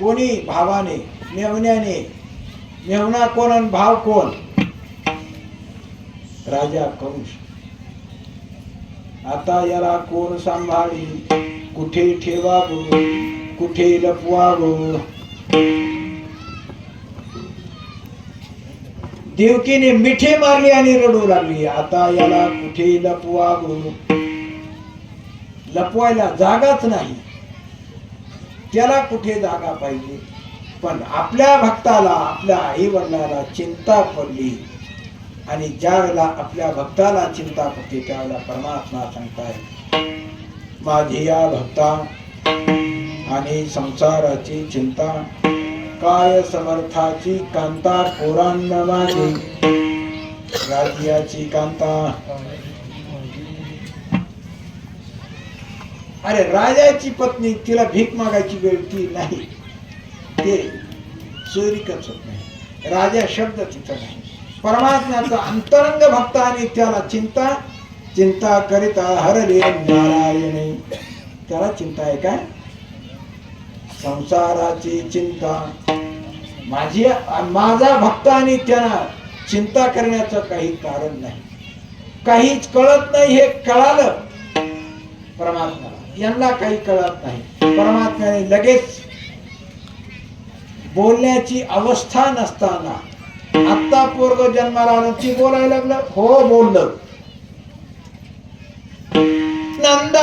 कोणी भावाने मेवण्याने मेवना कोण आणि भाव कोण? राजा कंस. आता याला कोण सांभाळी? कुठे ठेवावं? कुठे लपवावं? देवकीने मिठी मारली आणि रडू लागली. आता याला कुठे लपवावं? लपवायला जागाच नाही. त्याला कुठे जागा पाहिजे? पण आपल्या भक्ताला आपल्या आई वडिलाला चिंता पडली. आणि ज्या वेळेला आपल्या भक्ताला चिंता पडते त्यावेळेला परमात्मा सांगताय माझी या भक्ता आणि संसाराची चिंता काय समर्थाची कांता पोरांना माझी राज्याची कांता अरे राजाची पत्नी तिला भीक मागायची वेळ ती नाही. ते चोरीकच होत नाही. राजा शब्द तिथं नाही. परमात्म्याचा अंतरंग भक्त आणि त्याला चिंता चिंता करिता हरले नारायणे. त्याला चिंता आहे काय संसाराची चिंता. माझी माझा भक्त आणि त्यांना चिंता करण्याचं काही कारण नाही. काहीच कळत नाही हे कळालं. परमात्म्याला. यांना काही कळत नाही. परमात्म्याने लगेच बोलण्याची अवस्था नसताना आत्ता पोरग जन्माला आलं ती बोलायला लागलं हो बोललं. नंदा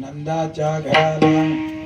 नंदाच्या घराला